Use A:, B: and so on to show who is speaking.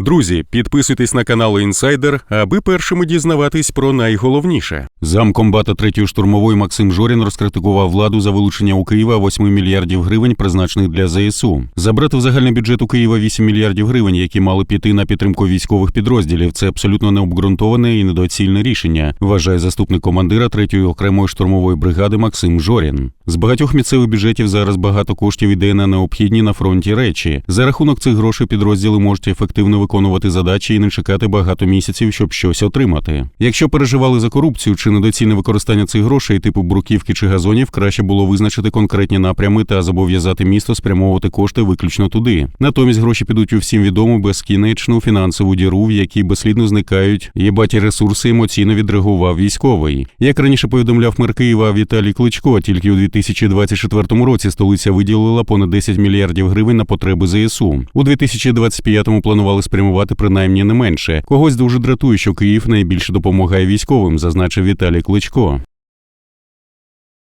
A: Друзі, підписуйтесь на канал Інсайдер, аби першими дізнаватись про найголовніше. Замкомбата третьої штурмової Максим Жорін розкритикував владу за вилучення у Києва 8 мільярдів гривень, призначених для ЗСУ. Забрати в загальний бюджет у Києва 8 мільярдів гривень, які мали піти на підтримку військових підрозділів. Це абсолютно необґрунтоване і недоцільне рішення, вважає заступник командира третьої окремої штурмової бригади Максим Жорін. З багатьох місцевих бюджетів зараз багато коштів іде на необхідні на фронті речі. За рахунок цих грошей підрозділи можуть ефективно виконувати задачі і не чекати багато місяців, щоб щось отримати. Якщо переживали за корупцію чи недоцільне використання цих грошей, типу бруківки чи газонів, краще було визначити конкретні напрями та зобов'язати місто спрямовувати кошти виключно туди. Натомість гроші підуть у всім відому безкінечну фінансову діру, в якій безслідно зникають єбаті ресурси. Емоційно відреагував військовий. Як раніше повідомляв мер Києва Віталій Кличко, тільки у 2024 році столиця виділила понад 10 мільярдів гривень на потреби ЗСУ. У 2025-му планували спрямувати принаймні не менше. Когось дуже дратує, що Київ найбільше допомагає військовим, зазначив Віталій Кличко.